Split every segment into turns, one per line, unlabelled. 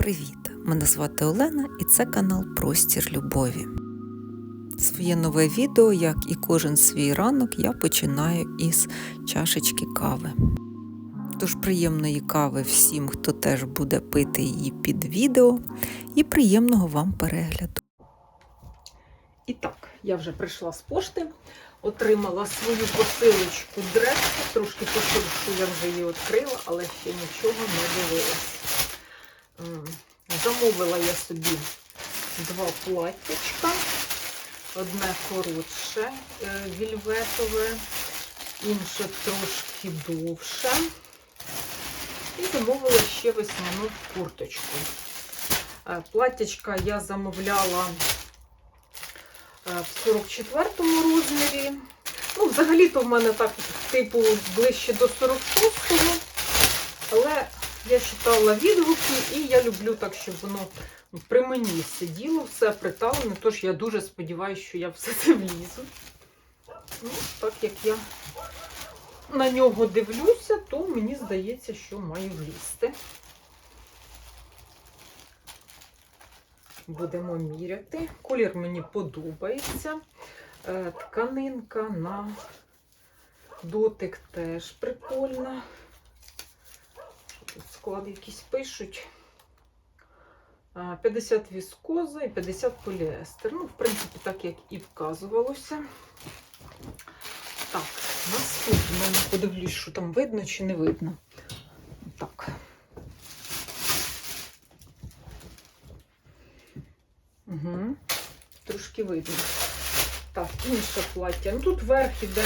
привіт! Мене звати Олена і це канал Простір Любові. Своє нове відео, як і кожен свій ранок, я починаю із чашечки кави. Тож приємної кави всім, хто теж буде пити її під відео, і приємного вам перегляду. І так, я вже прийшла з пошти, отримала свою посилочку дресу, трошки посилку я вже її відкрила, але ще нічого не дивилась. Замовила я собі два платтячка. Одне коротше, е, вільветове, інше трошки довше. І замовила ще весняну курточку. Е, Платтячка я замовляла е, в 44-му розмірі. Ну, взагалі-то в мене так, типу, ближче до 46-го. Але я читала відгуки, і я люблю так, щоб воно при мені сиділо, все приталене. Тож я дуже сподіваюся, що я все це влізу. Ну, так як я на нього дивлюся, то мені здається, що маю влізти. Будемо міряти. Колір мені подобається. Е, Тканинка на дотик теж прикольна. Склад якісь пишуть. 50 віскоза і 50 поліестер. Ну, в принципі, так як і вказувалося. Так, наступне. Подивлюсь, що там видно чи не видно. Так. Угу. Трошки видно. Так, інше плаття. Ну тут верх іде.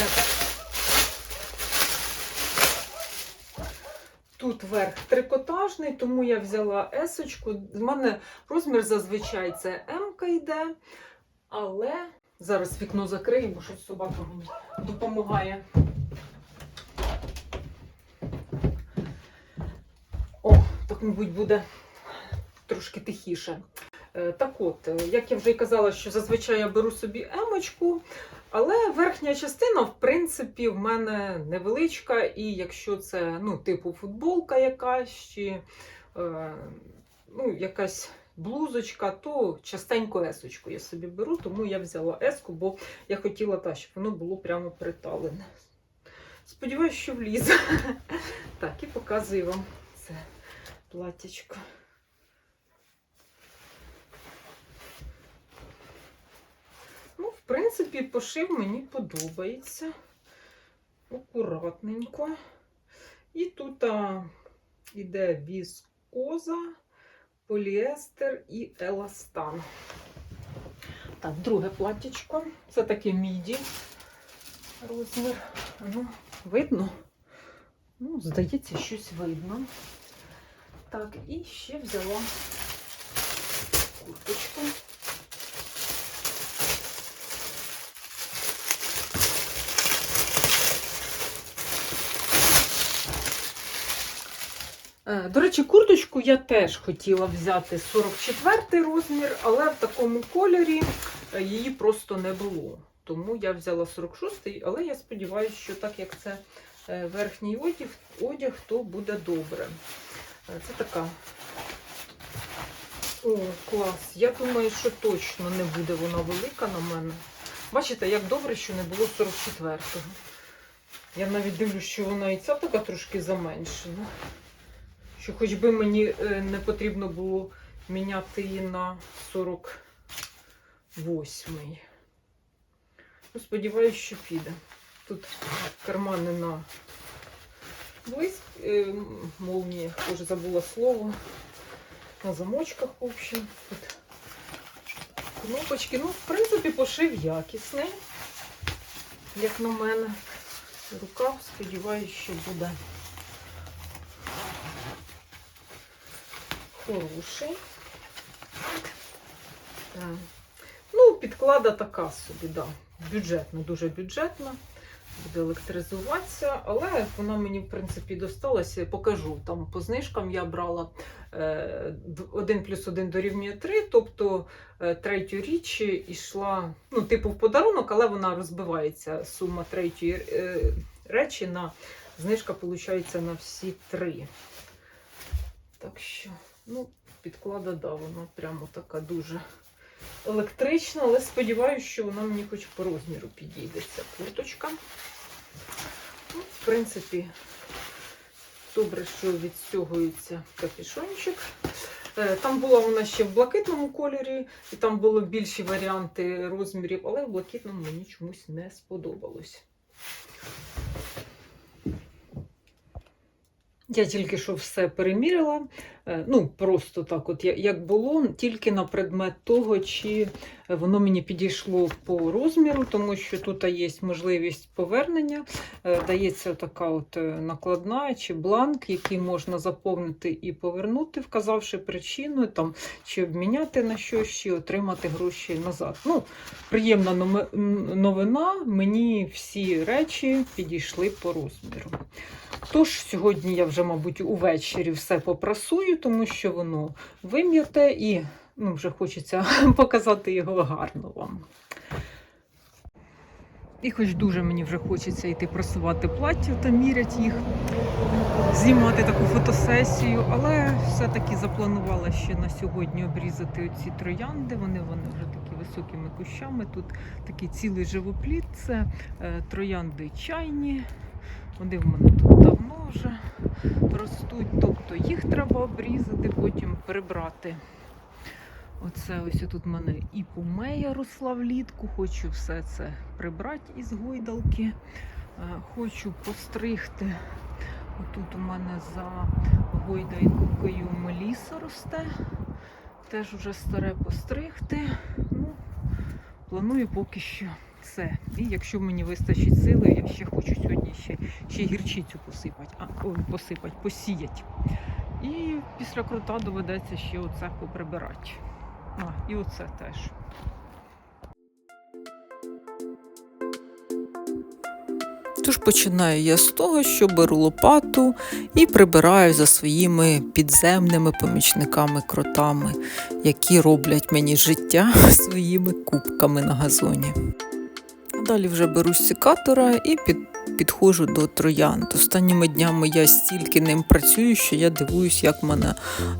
Тут верх трикотажний, тому я взяла есочку. З мене розмір зазвичай це М йде. Але зараз вікно закрию, бо щось собака мені допомагає. О, так, мабуть, буде трошки тихіше. Е, Так от, е, як я вже й казала, що зазвичай я беру собі емочку, але верхня частина, в принципі, в мене невеличка, і якщо це ну, типу футболка якась чи е, ну, якась блузочка, то частенько есочку я собі беру, тому я взяла еску, бо я хотіла так, щоб воно було прямо приталене. Сподіваюсь, що влізе. Так, і показую вам це платтячко. Ну, в принципі, пошив мені подобається. Акуратненько. І тут а, іде віскоза, поліестер і еластан. Так, друге платтячко. Це таке міді розмір. Ну, видно? Ну, здається, щось видно. Так, і ще взяла курточку. До речі, курточку я теж хотіла взяти 44 розмір, але в такому кольорі е, її просто не було. Тому я взяла 46-й, але я сподіваюся, що так як це е, верхній одяг, одяг то буде добре. Е, Це така. О, клас. Я думаю, що точно не буде вона велика на мене. Бачите, як добре, що не було 44-го. Я навіть дивлюсь, що вона і ця така трошки заменшена. Що хоч би мені е, не потрібно було міняти її на 48-й. Ну, сподіваюсь, що піде. Тут кармани на блиск, е, молнії, вже забула слово. На замочках, в общем. Тут кнопочки. Ну, в принципі, пошив якісний, як на мене. Рукав, сподіваюсь, що буде хороший. Так. Ну, підклада така собі, да. Бюджетна, дуже бюджетна. Буде електризуватися, але вона мені, в принципі, досталася. Покажу. Там по знижкам я брала е, 1 плюс 1 дорівнює 3, тобто е, третю річ йшла, ну, типу, в подарунок, але вона розбивається. Сума третьої е, речі на знижка, виходить, на всі три. Так що, ну, підклада, да, вона прямо така дуже електрична, але сподіваюся, що вона мені хоч по розміру підійде ця курточка. Ну, в принципі, добре, що відстягується капюшончик. Е, Там була вона ще в блакитному кольорі, і там були більші варіанти розмірів, але в блакитному мені чомусь не сподобалось. Я тільки що все переміряла. Е, Ну, просто так, от як було, тільки на предмет того, чи воно мені підійшло по розміру, тому що тут є можливість повернення. Е, Дається така от е, накладна чи бланк, який можна заповнити і повернути, вказавши причину, там, чи обміняти на щось, чи отримати гроші назад. Ну, приємна новина, мені всі речі підійшли по розміру. Тож сьогодні я вже, мабуть, увечері все попрасую, тому що воно вим'яте і ну, вже хочеться показати його гарно вам. І хоч дуже мені вже хочеться йти прасувати плаття та міряти їх, знімати таку фотосесію, але все-таки запланувала ще на сьогодні обрізати оці троянди. Вони, вони вже такі високими кущами. Тут такий цілий живопліт. Це е, троянди чайні. Вони в мене тут давно вже ростуть, тобто їх треба обрізати, потім прибрати. Оце ось тут в мене і помея росла влітку, хочу все це прибрати із гойдалки. Е, Хочу постригти. Отут у мене за гойдайкою меліса росте. Теж вже старе постригти. Ну, планую поки що це. І якщо мені вистачить сили, я ще хочу сьогодні ще, ще гірчицю посипати, а, ой, посипати, посіяти. І після крута доведеться ще оце поприбирати. А, і оце теж. Тож починаю я з того, що беру лопату і прибираю за своїми підземними помічниками кротами, які роблять мені життя своїми кубками на газоні. Далі вже беру секатора і під, підходжу до троянд. Останніми днями я стільки ним працюю, що я дивуюсь, як в мене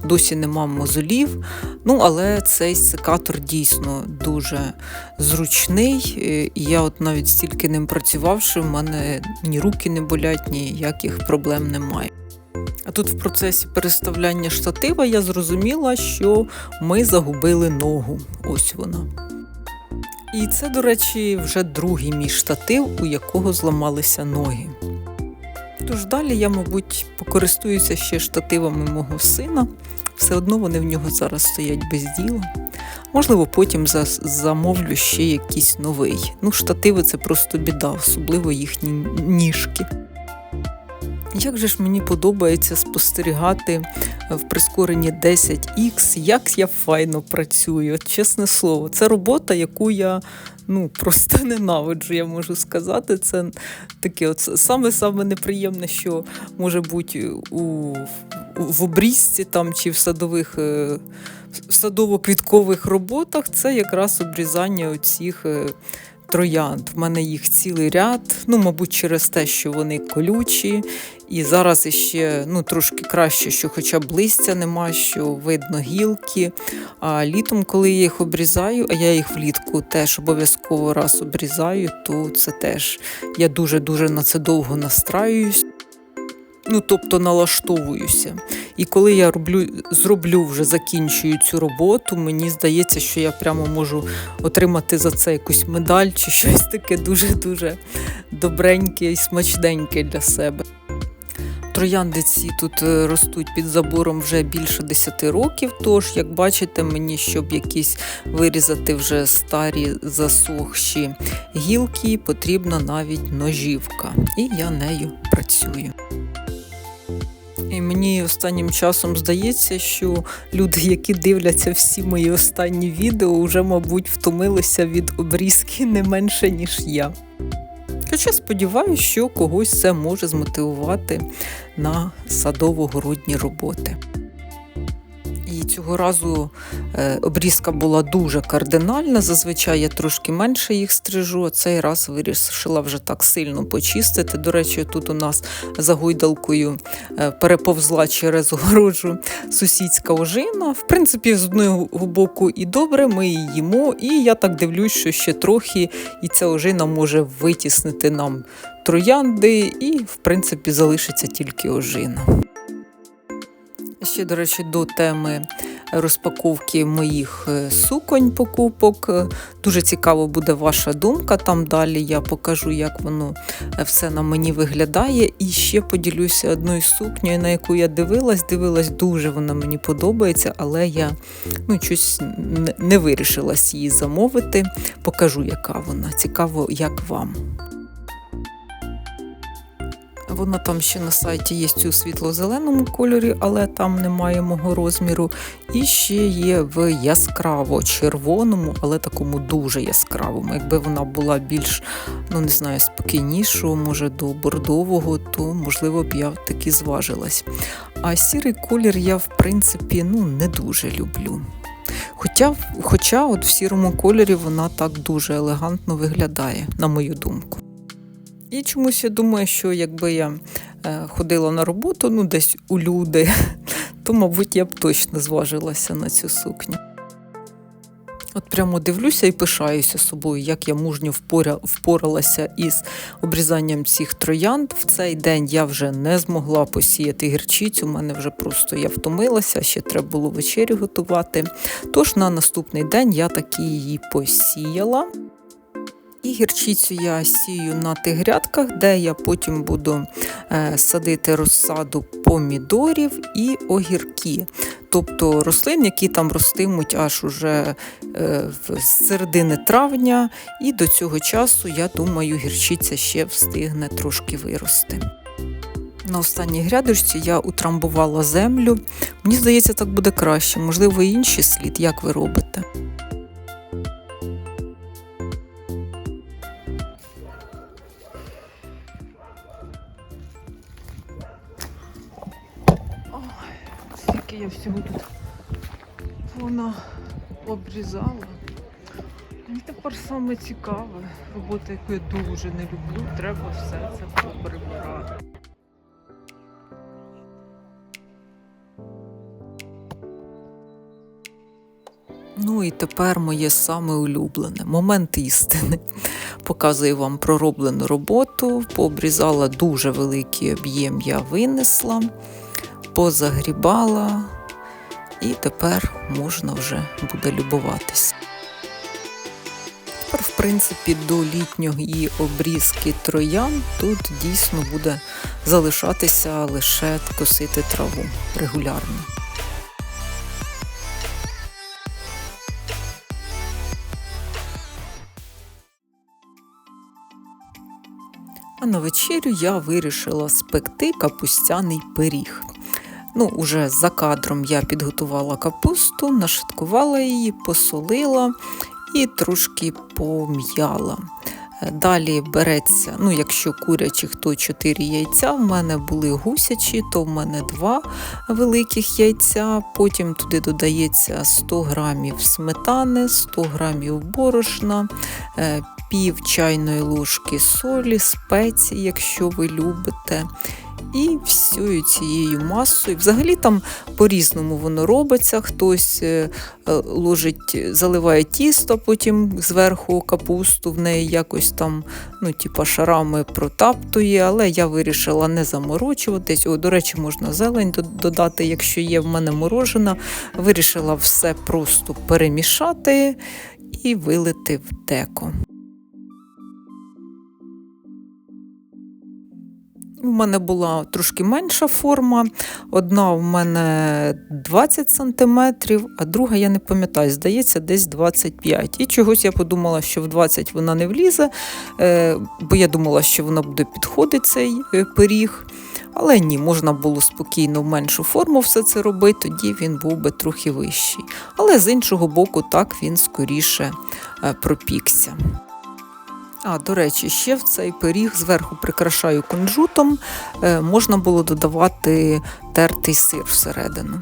досі нема мозолів. Ну, але цей секатор дійсно дуже зручний. е, І я от навіть стільки ним працювавши, в мене ні руки не болять, ніяких проблем немає. А тут в процесі переставляння штатива я зрозуміла, що ми загубили ногу. Ось вона. І це, до речі, вже другий мій штатив, у якого зламалися ноги. Тож далі я, мабуть, покористуюся ще штативами мого сина. Все одно вони в нього зараз стоять без діла. Можливо, потім замовлю ще якийсь новий. Ну, штативи це просто біда, особливо їхні ніжки. Як же ж мені подобається спостерігати в прискоренні 10X, як я файно працюю. Чесне слово, це робота, яку я ну, просто ненавиджу, я можу сказати. Це таке от саме-саме неприємне, що може бути у, в обрізці там, чи в садових. е, в садово-квіткових роботах це якраз обрізання оцих е, троянд. В мене їх цілий ряд, ну, мабуть, через те, що вони колючі. І зараз іще ну, трошки краще, що хоча б листя нема, що видно гілки. А літом, коли я їх обрізаю, а я їх влітку теж обов'язково раз обрізаю, то це теж я дуже-дуже на це довго настраююсь. Ну, тобто налаштовуюся. І коли я роблю, зроблю вже закінчую цю роботу, мені здається, що я прямо можу отримати за це якусь медаль чи щось таке дуже-дуже добреньке і смачненьке для себе. Трояндиці тут е, ростуть під забором вже більше 10 років. Тож, як бачите, мені, щоб якісь вирізати вже старі засохші гілки, потрібна навіть ножівка. І я нею працюю. І мені останнім часом здається, що люди, які дивляться всі мої останні відео, вже, мабуть, втомилися від обрізки не менше, ніж я. Хоча сподіваюся, що когось це може змотивувати на садово-городні роботи. Цього разу е, обрізка була дуже кардинальна. Зазвичай я трошки менше їх стрижу. а Цей раз вирішила вже так сильно почистити. До речі, тут у нас за гойдалкою е, переповзла через огорожу сусідська ожина. В принципі, з одного боку і добре, ми її їмо, і я так дивлюсь, що ще трохи і ця ожина може витіснити нам троянди, і, в принципі, залишиться тільки ожина. Ще, до речі, до теми розпаковки моїх е, суконь покупок. Е, Дуже цікаво буде ваша думка. Там далі я покажу, як воно е, все на мені виглядає. І ще поділюся одною сукнею, на яку я дивилась. Дивилась, дуже вона мені подобається, але я ну, щось не- не вирішилась її замовити. Покажу, яка вона. Цікаво, як вам. Вона там ще на сайті є у світло-зеленому кольорі, але там немає мого розміру. І ще є в яскраво-червоному, але такому дуже яскравому. Якби вона була більш, ну не знаю, спокійнішого, може до бордового, то можливо б я таки зважилась. А сірий колір я, в принципі, ну не дуже люблю. Хоча, хоча от в сірому кольорі вона так дуже елегантно виглядає, на мою думку. І чомусь я думаю, що якби я е, ходила на роботу, ну десь у люди, то, мабуть, я б точно зважилася на цю сукню. От прямо дивлюся і пишаюся собою, як я мужньо впоря, впоралася із обрізанням цих троянд. В цей день я вже не змогла посіяти гірчицю, у мене вже просто я втомилася, ще треба було вечерю готувати. Тож на наступний день я таки її посіяла. І гірчицю я сію на тих грядках, де я потім буду е, садити розсаду помідорів і огірки. Тобто рослин, які там ростимуть аж уже е, з середини травня, і до цього часу, я думаю, гірчиця ще встигне трошки вирости. На останній грядочці я утрамбувала землю. Мені здається, так буде краще. Можливо, інший слід, як ви робите. Я всього тут вона обрізала. І тепер саме цікаве, робота, яку я дуже не люблю, треба все це поприбирати. Ну і тепер моє саме улюблене момент істини. Показую вам пророблену роботу. Пообрізала дуже великий об'єм, я винесла, позагрібала, і тепер можна вже буде любуватись. Тепер, в принципі, до літньої обрізки троян тут дійсно буде залишатися лише косити траву регулярно. А на вечерю я вирішила спекти капустяний пиріг. Ну, уже за кадром я підготувала капусту, нашаткувала її, посолила і трошки пом'яла. Е, Далі береться, ну, якщо курячих, то 4 яйця. В мене були гусячі, то в мене 2 великих яйця. Потім туди додається 100 грамів сметани, 100 грамів борошна, е, пів чайної ложки солі, спеції, якщо ви любите. І всією цією масою. Взагалі там по-різному воно робиться. Хтось е, е, ложить, заливає тісто, потім зверху капусту в неї якось там, ну, типа шарами протаптує, але я вирішила не заморочуватись. О, до речі, можна зелень додати, якщо є в мене морожена. Вирішила все просто перемішати і вилити в деко. У мене була трошки менша форма. Одна у мене 20 см, а друга, я не пам'ятаю, здається, десь 25 І чогось я подумала, що в 20 вона не влізе, е, бо я думала, що вона буде підходити цей е, пиріг. Але ні, можна було спокійно в меншу форму все це робити, тоді він був би трохи вищий. Але з іншого боку, так він скоріше е, пропікся. А, до речі, ще в цей пиріг зверху прикрашаю кунжутом. Е, можна було додавати тертий сир всередину.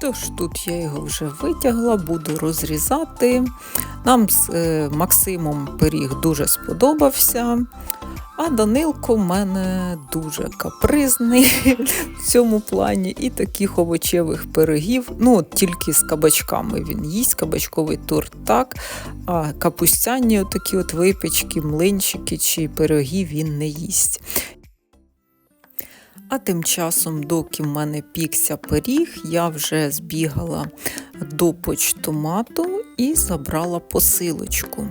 Тож тут я його вже витягла, буду розрізати. Нам з е, Максимом пиріг дуже сподобався. А Данилко в мене дуже капризний в цьому плані. І таких овочевих пирогів, ну от тільки з кабачками він їсть, кабачковий торт так, а капустяні отакі от випічки, млинчики чи пироги він не їсть. А тим часом, доки в мене пікся пиріг, я вже збігала до почтомату і забрала посилочку.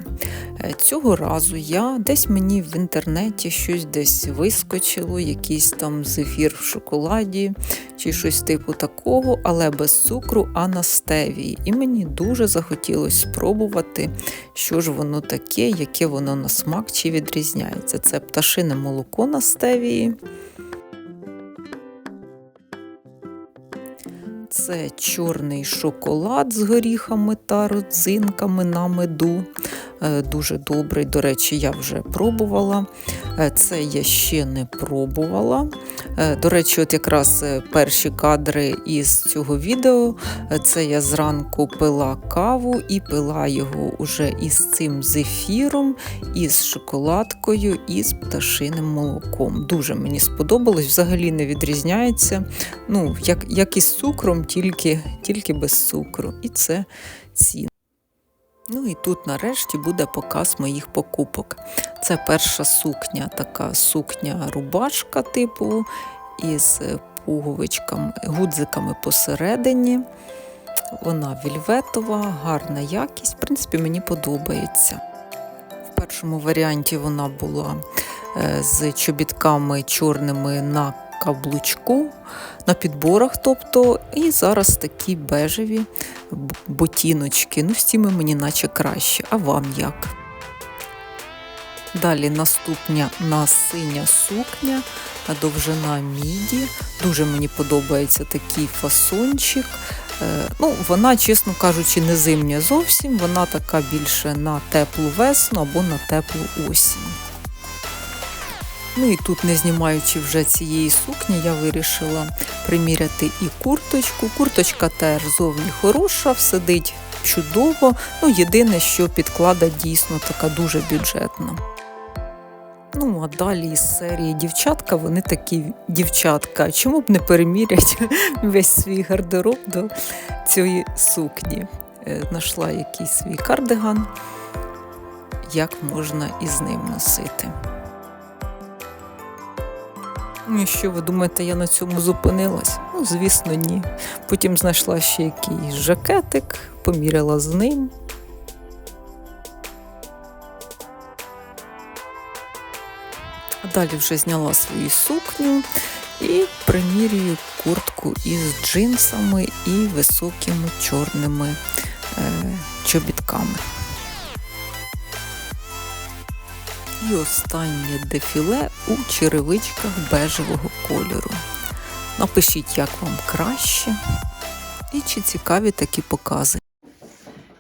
Е, Цього разу я десь мені в інтернеті щось десь вискочило, якийсь там зефір в шоколаді чи щось типу такого, але без цукру, а на стевії. І мені дуже захотілося спробувати, що ж воно таке, яке воно на смак чи відрізняється. Це пташине молоко на стевії. Це чорний шоколад з горіхами та родзинками на меду. Е, Дуже добрий, до речі, я вже пробувала. Е, Це я ще не пробувала. Е, До речі, от якраз перші кадри із цього відео. Це я зранку пила каву і пила його уже із цим зефіром, із шоколадкою і з пташиним молоком. Дуже мені сподобалось, взагалі не відрізняється. Ну, як, як із цукром, тільки, тільки без цукру. І це цінно. Ну і тут нарешті буде показ моїх покупок. Це перша сукня, така сукня-рубашка, типу, із е, пуговичками, гудзиками посередині. Вона вільветова, гарна якість. В принципі, мені подобається. В першому варіанті вона була е, з чобітками чорними на каблучку, на підборах, тобто, і зараз такі бежеві ботіночки. Ну, з цими мені наче краще. А вам як? Далі наступня на синя сукня, довжина міді. Дуже мені подобається такий фасончик. Е, Ну, вона, чесно кажучи, не зимня зовсім, вона така більше на теплу весну або на теплу осінь. Ну і тут, не знімаючи вже цієї сукні, я вирішила приміряти і курточку. Курточка теж зовні хороша, сидить чудово. Ну, єдине, що підклада дійсно така дуже бюджетна. Ну, а далі із серії дівчатка, вони такі дівчатка. Чому б не перемірять весь свій гардероб до цієї сукні? Е, Знайшла якийсь свій кардиган, як можна із ним носити. Ну і що ви думаєте, я на цьому зупинилась? Ну, звісно, ні. Потім знайшла ще якийсь жакетик, поміряла з ним. Далі вже зняла свою сукню і примірюю куртку із джинсами і високими чорними е, чобітками. І останнє дефіле у черевичках бежевого кольору. Напишіть, як вам краще і чи цікаві такі покази.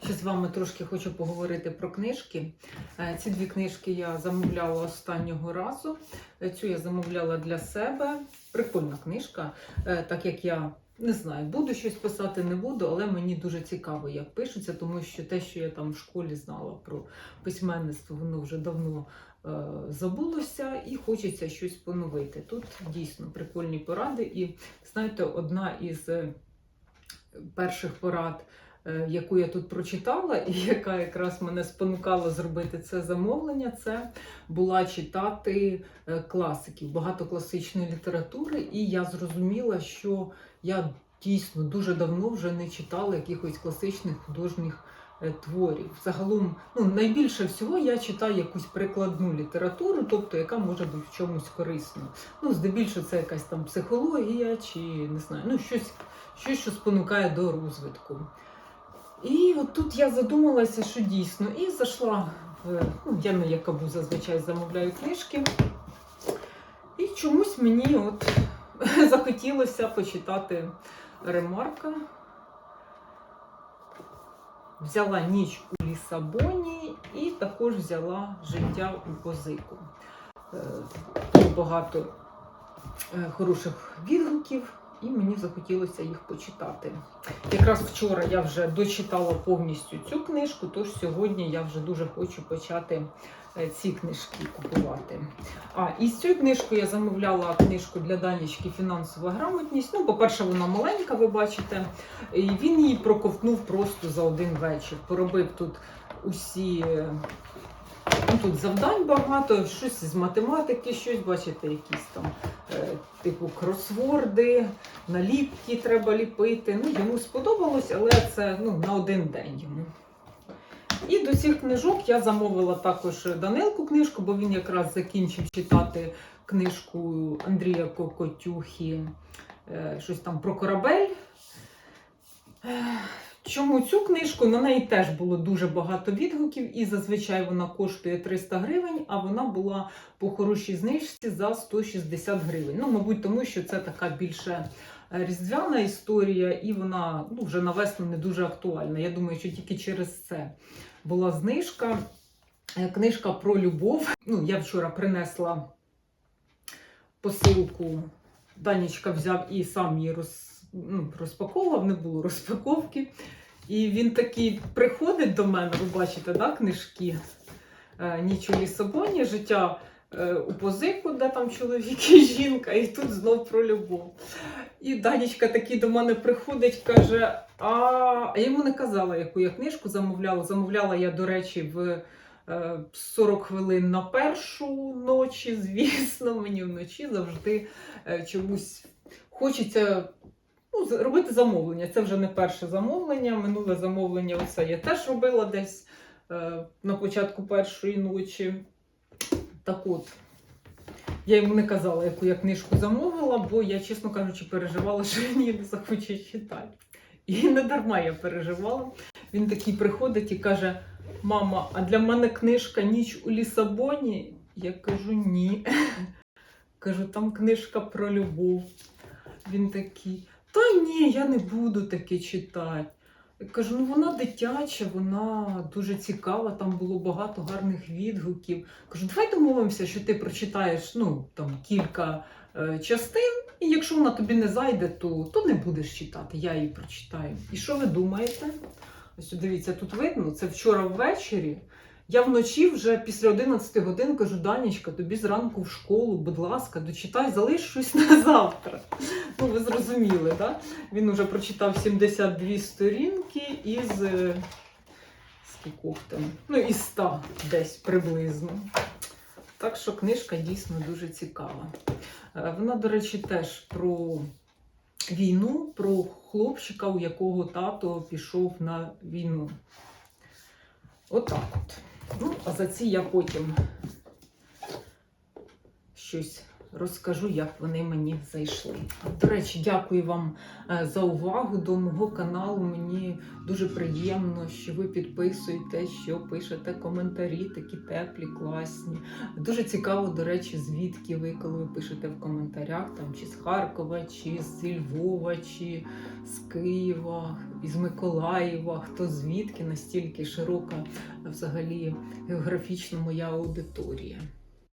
Ще з вами трошки хочу поговорити про книжки. Е, Ці дві книжки я замовляла останнього разу. Е, Цю я замовляла для себе. Прикольна книжка, Е, так як я не знаю, буду щось писати, не буду, але мені дуже цікаво, як пишуться, тому що те, що я там в школі знала про письменництво, воно вже давно забулося і хочеться щось поновити. Тут дійсно прикольні поради. І знаєте, одна із е, перших порад, е, яку я тут прочитала, і яка якраз мене спонукала зробити це замовлення, це була читати е, класиків, багато класичної літератури, і я зрозуміла, що я дійсно дуже давно вже не читала якихось класичних художніх е, творів. Загалом, ну найбільше всього я читаю якусь прикладну літературу, тобто яка може бути в чомусь корисна. Ну, здебільшого, це якась там психологія чи не знаю, ну щось, щось, що спонукає до розвитку. І от тут я задумалася, що дійсно, і зайшла в ну, я на якабу зазвичай замовляю книжки. І чомусь мені от захотілося почитати ремарка. Взяла ніч у Лісабоні і також взяла життя у позику. Е, багато е, хороших відгуків і мені захотілося їх почитати. Якраз вчора я вже дочитала повністю цю книжку, тож сьогодні я вже дуже хочу почати е, ці книжки купувати. А і з цією я замовляла книжку для Данічки Фінансова грамотність. Ну, по-перше, вона маленька, ви бачите. І він її проковтнув просто за один вечір. Поробив тут усі. Ну, тут завдань багато, щось з математики, щось, бачите, якісь там е, типу кросворди, наліпки треба ліпити. Ну, йому сподобалось, але це ну, на один день йому. І до цих книжок я замовила також Данилку книжку, бо він якраз закінчив читати книжку Андрія Кокотюхі, е, щось там про корабель. Чому цю книжку? На неї теж було дуже багато відгуків, і зазвичай вона коштує 300 гривень, а вона була по хорошій знижці за 160 гривень. Ну, мабуть, тому що це така більше е, різдвяна історія, і вона ну, вже на весну не дуже актуальна. Я думаю, що тільки через це була знижка. Е, Книжка про любов. Ну, я вчора принесла посилку. Данічка взяв і сам її роз, ну, розпаковував, не було розпаковки. І він такий приходить до мене, ви бачите, да, книжки е, Ніч Лісабоні, життя е, у позику, де там чоловік і жінка, і тут знов про любов. І Данічка такий до мене приходить, каже: а, а йому не казала, яку я книжку замовляла. Замовляла я, до речі, в е, 40 хвилин на першу ночі, звісно, мені вночі завжди е, чомусь хочеться ну, робити замовлення. Це вже не перше замовлення. Минуле замовлення оце я теж робила десь е, на початку першої ночі. Так от, я йому не казала, яку я книжку замовила, бо я, чесно кажучи, переживала, що він її не захоче читати. І не дарма я переживала. Він такий приходить і каже: Мама, а для мене книжка Ніч у Лісабоні? Я кажу, ні. Кажу, там книжка про любов. Він такий, та ні, я не буду таке читати. Я кажу, ну вона дитяча, вона дуже цікава, там було багато гарних відгуків. Кажу, давай домовимося, що ти прочитаєш ну, там, кілька е, частин, і якщо вона тобі не зайде, то, то не будеш читати, я її прочитаю. І що ви думаєте? Ось дивіться, тут видно, це вчора ввечері. Я вночі вже після 11 годин кажу, Данічка, тобі зранку в школу, будь ласка, дочитай, залиш щось на завтра. Ну, ви зрозуміли, да? Він вже прочитав 72 сторінки із е, скількох там, ну, із 100 десь приблизно. Так що книжка дійсно дуже цікава. Е, Вона, до речі, теж про війну, про хлопчика, у якого тато пішов на війну. Отак от. Ну, а за ці я потім щось розкажу, як вони мені зайшли. До речі, дякую вам е, за увагу до мого каналу. Мені дуже приємно, що ви підписуєте, що пишете коментарі, такі теплі, класні. Дуже цікаво, до речі, звідки ви, коли ви пишете в коментарях, там чи з Харкова, чи з Львова, чи з Києва, із Миколаєва, хто звідки настільки широка взагалі географічно моя аудиторія.